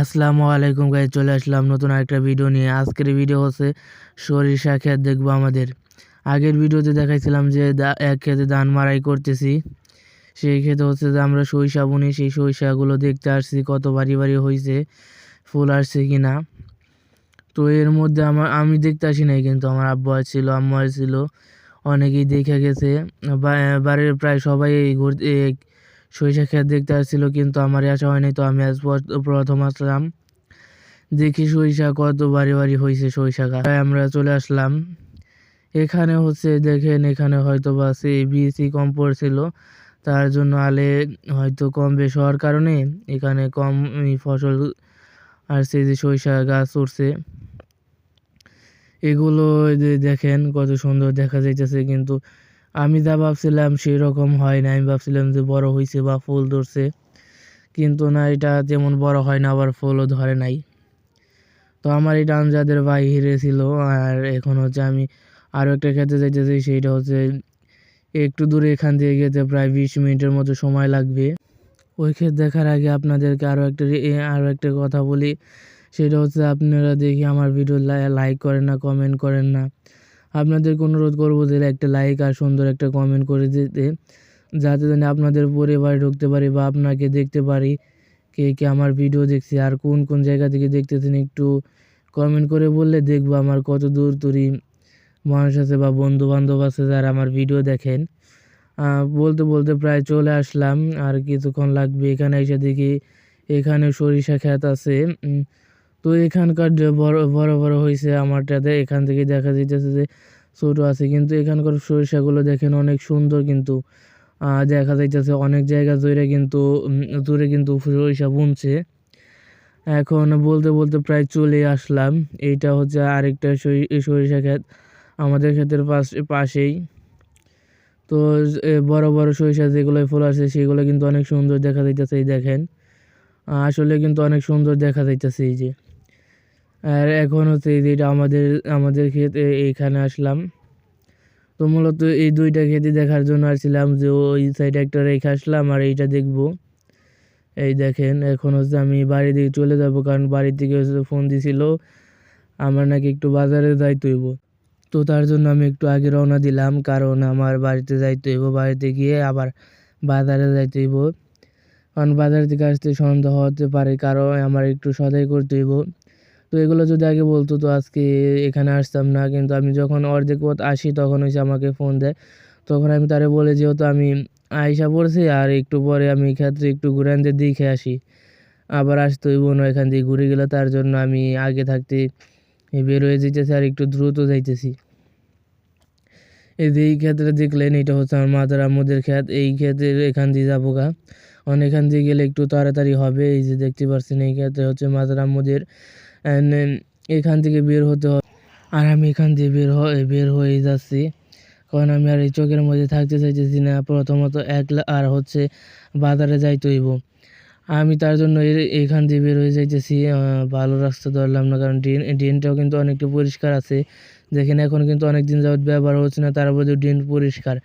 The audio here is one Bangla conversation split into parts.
আসসালামু আলাইকুম গাইজ চলে আসলাম নতুন আরেকটা ভিডিও নিয়ে। আজকের ভিডিও হচ্ছে সরিষা ক্ষেত দেখব আমাদের। আগের ভিডিওতে দেখাইছিলাম যে এক ক্ষেতে ধান মারাই করতেছি। সেই ক্ষেতে হচ্ছে যে আমরা সরিষা বুনি, সেই সরিষাগুলো দেখতে আসছি কত বাড়ি বাড়ি হয়েছে ফুল আসছে কি না তো এর মধ্যে আমার আমি দেখতে আসি নাই কিন্তু, আমার আব্বু ছিল আম্মু ছিল অনেকেই দেখে গেছে। বাড়ির প্রায় সবাই এই ঘুরতে সরিষা ক্ষেত দেখতে আসছিল, কিন্তু আমার আসা হয়নি, তো আমি আজ প্রথম আসলাম। দেখি সরিষা কত বাড়ি বাড়ি হয়েছে সরিষা তাই আমরা চলে আসলাম। এখানে হচ্ছে দেখেন, এখানে হয়তো বা সে বিএসি কম পড়ছিল, তার জন্য আলে হয়তো কম বেশ হওয়ার কারণে এখানে কম ফসল আর যে সরিষা গাছ উঠছে। এগুলো দেখেন, কত সুন্দর দেখা যাইতেছে, কিন্তু আমি যা ভাবছিলাম সেই রকম হয় না। আমি ভাবছিলাম যে বড় হয়েছে বা ফুল ধরছে, কিন্তু না, এটা তেমন বড় হয় না, আবার ফুলও ধরে নাই। তো আমার এটা আনজাদের বাইরে ছিল, আর এখন হচ্ছে আমি আরও একটা খেতে যাইতেছি, সেইটা হচ্ছে একটু দূরে এখান থেকে যেতে প্রায় বিশ মিনিটের মতো সময় লাগবে। ওই ক্ষেত দেখার আগে আপনাদেরকে আরও একটা আরও একটা কথা বলি। সেটা হচ্ছে আপনারা দেখি আমার ভিডিও লাইক করেন না, কমেন্ট করেন না। আপনাদেরকে অনুরোধ করব যে একটা লাইক আর সুন্দর একটা কমেন্ট করে দিতে, যাতে জানি আপনাদের পরিবারে ঢুকতে পারি বা আপনাকে দেখতে পারি কে কে আমার ভিডিও দেখছে আর কোন কোন জায়গা থেকে দেখতেছেন একটু কমেন্ট করে বললে দেখব আমার কত দূর দূরই মানুষ আছে বা বন্ধু বান্ধব আছে যারা আমার ভিডিও দেখেন। বলতে বলতে প্রায় চলে আসলাম আর কিছুক্ষণ লাগবে এখানে এসে দেখি এখানে সরিষা ক্ষেত আছে। তো এখানকার যে বড় বড় বড় হয়েছে আমারটাতে, এখান থেকে দেখা যাইতেছে যে ছোটো আছে, কিন্তু এখানকার সরিষাগুলো দেখেন অনেক সুন্দর কিন্তু। দেখা যাইতেছে অনেক জায়গা জুড়ে কিন্তু দূরে কিন্তু সরিষা বুনছে। এখন বলতে বলতে প্রায় চলে আসলাম। এইটা হচ্ছে আরেকটা সরি- সরিষা ক্ষেত আমাদের ক্ষেতের পাশ, পাশেই। তো বড় বড় সরিষা যেগুলো ফুল আছে সেগুলো কিন্তু অনেক সুন্দর দেখা যাইতেছে, এই দেখেন। আসলে কিন্তু অনেক সুন্দর দেখা যাইতেছে, এই যে। আর এখন হচ্ছে এই যে এটা আমাদের আমাদের ক্ষেত এইখানে আসলাম। তো মূলত এই দুইটা ক্ষেতই দেখার জন্য আসছিলাম যে ওই সাইডে একটা রেখে আসলাম আর এইটা দেখব। এই দেখেন, এখন হচ্ছে আমি বাড়ি দিকে চলে যাব কারণ বাড়ি থেকে হচ্ছে ফোন দিছিল, আমার নাকি একটু বাজারে যাইতে হইব। তো তার জন্য আমি একটু আগে রওনা দিলাম কারণ আমার বাড়িতে যাইতে হইব, বাড়িতে গিয়ে আবার বাজারে যাইতে হইব। কারণ বাজার থেকে আসতে সন্ধ্যা হতে পারে, কারণ আমার একটু সদাই করতে হইব। তো এগুলো যদি আগে বলতো, তো আজকে এখানে আসতাম না। কিন্তু আমি যখন অর্ধেক পথ আসি, তখন হচ্ছে আমাকে ফোন দেয়। তখন আমি তারে বলে, যেহেতু আমি আইসা পড়ছি, আর একটু পরে আমি ক্ষেত্রে একটু ঘুরানতে দেখে আসি। আবার আসতে হইব না এখান দিয়ে ঘুরে গেলে, তার জন্য আমি আগে থাকতে বের হয়ে যেতেছি আর একটু দ্রুত যাইতেছি। এই এই ক্ষেত্রে দেখলেন, এটা হচ্ছে আমার মাতার আম্মুদের ক্ষেত। এই ক্ষেতের এখান দিয়ে যাব গা। এখান দিয়ে গেলে একটু তাড়াতাড়ি হবে। এই যে দেখতে পাচ্ছেন এই ক্ষেত্রে হচ্ছে মাতার আম্মুদের এখান থেকে বের হতে হবে। আর আমি এখান দিয়ে বের হয়ে বের হয়ে যাচ্ছি। কারণ আমি আর এই চোখের মধ্যে থাকতে চাইতেছি না। প্রথমত একলা আর হচ্ছে বাজারে যাইতে হইব। আমি তার জন্য এখান দিয়ে বের হয়ে যাইতেছি। ভালো রাস্তা ধরলাম না। কারণ ড্রেন ড্রেনটাও কিন্তু অনেকটা পরিষ্কার আছে। যেখানে এখন কিন্তু অনেক দিন যাবত ব্যবহার হচ্ছে না। তার মধ্যে ড্রেন পরিষ্কার।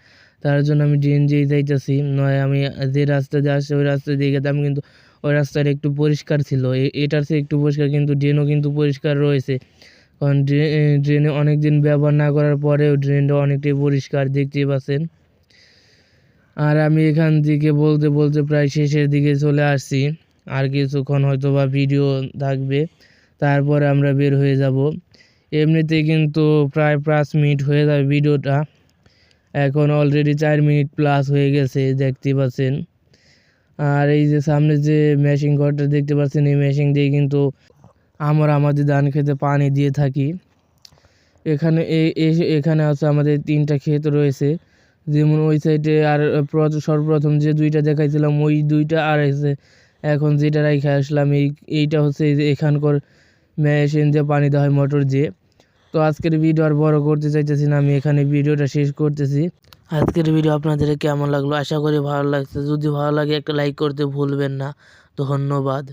তার জন্য আমি ড্রেন দিয়ে যাইতেছি। নয়, আমি যে রাস্তা দিয়ে আসছে, ওই রাস্তা দিয়ে গেতাম কিন্তু ওই রাস্তাটা একটু পরিষ্কার ছিল। এটার চেয়ে একটু পরিষ্কার, কিন্তু ড্রেনও কিন্তু পরিষ্কার রয়েছে। কারণ ড্রে- ড্রেনে অনেক দিন ব্যবহার না করার পরেও ড্রেনটা অনেকটাই পরিষ্কার, দেখতেই পাচ্ছেন। আর আমি এখান থেকে বলতে বলতে প্রায় শেষের দিকে চলে আসছি। আর কিছুক্ষণ হয়তো বা ভিডিও থাকবে, তারপরে আমরা বের হয়ে যাব। এমনিতে কিন্তু প্রায় পাঁচ মিনিট হয়ে যাবে ভিডিওটা। এখন অলরেডি চার মিনিট প্লাস হয়ে গেছে, দেখতে পাচ্ছেন। আর এই যে সামনে যে মেশিন ঘরটা দেখতে পাচ্ছেন, এই মেশিন দিয়ে কিন্তু আমরা আমাদের ধান খেতে পানি দিয়ে থাকি। এখানে এখানে আছে আমাদের তিনটা ক্ষেত রয়েছে। যেমন ওই সাইডে আর প্র- সর্বপ্রথম যে দুইটা দেখাইছিলাম, ওই দুইটা আর এসে এখন যেটা রেখে আসলাম, এই, এইটা হচ্ছে এখানকার মেশিন দিয়ে পানি দেওয়া হয় মোটর দিয়ে। তো আজকের ভিডিও আর বড় করতে চাইতেছি না, আমি এখানে ভিডিওটা শেষ করতেছি। আজকের ভিডিও আপনাদের কেমন লাগল? আশা করি ভালো লাগছে। যদি ভালো লাগে একটা লাইক করতে ভুলবেন না। ধন্যবাদ।